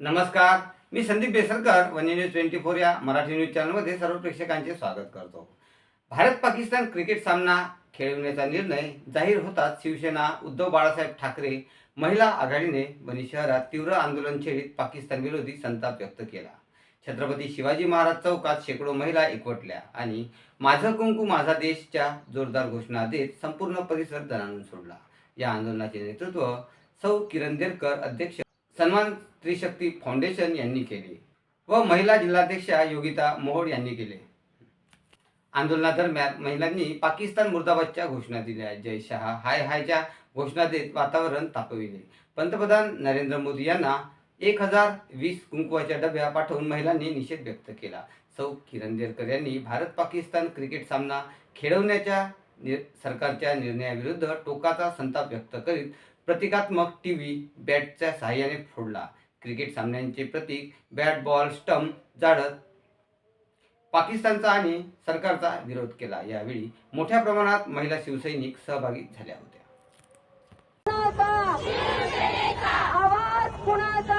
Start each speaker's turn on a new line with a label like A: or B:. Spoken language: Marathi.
A: नमस्कार मी संदीप बेसरकर वन्य न्यूज ट्वेंटी फोर या मराठी न्यूज चॅनलमध्ये सर्व प्रेक्षकांचे स्वागत करतो. भारत पाकिस्तान क्रिकेट सामना खेळविण्याचा निर्णय जाहीर होताच शिवसेना उद्धव बाळासाहेब ठाकरे महिला आघाडीने वणी शहरात तीव्र आंदोलन छेडीत पाकिस्तान विरोधी संताप व्यक्त केला. छत्रपती शिवाजी महाराज चौकात शेकडो महिला एकवटल्या आणि माझं कुंकू माझा देशच्या जोरदार घोषणा देत संपूर्ण परिसर दणाणून सोडला. या आंदोलनाचे नेतृत्व सौ किरण देरकर अध्यक्ष सन्मान त्रिशक्ती फाउंडेशन यांनी केले व महिला जिल्हाध्यक्षा योगिता मोहोळ यांनी केले. आंदोलनादरम्यान महिलांनी पाकिस्तान मुर्दाबादच्या घोषणा दिल्या. जय शहा हाय हायच्या घोषणा देत वातावरण तापविले. पंतप्रधान नरेंद्र मोदी यांना एक हजार वीस कुंकुवाच्या डब्या पाठवून महिलांनी निषेध व्यक्त केला. सौ किरण देरकर यांनी भारत पाकिस्तान क्रिकेट सामना खेळवण्याच्या निर सरकारच्या निर्णयाविरुद्ध टोकाचा संताप व्यक्त करीत प्रतिकात्मक टीव्ही बॅटच्या सहाय्याने फोडला. क्रिकेट सामन्यांचे प्रतीक बॅट बॉल स्टंप जाळत पाकिस्तानचा आणि सरकारचा विरोध केला. यावेळी मोठ्या प्रमाणात महिला शिवसैनिक सहभागी झाल्या होत्या.
B: कुणाचा?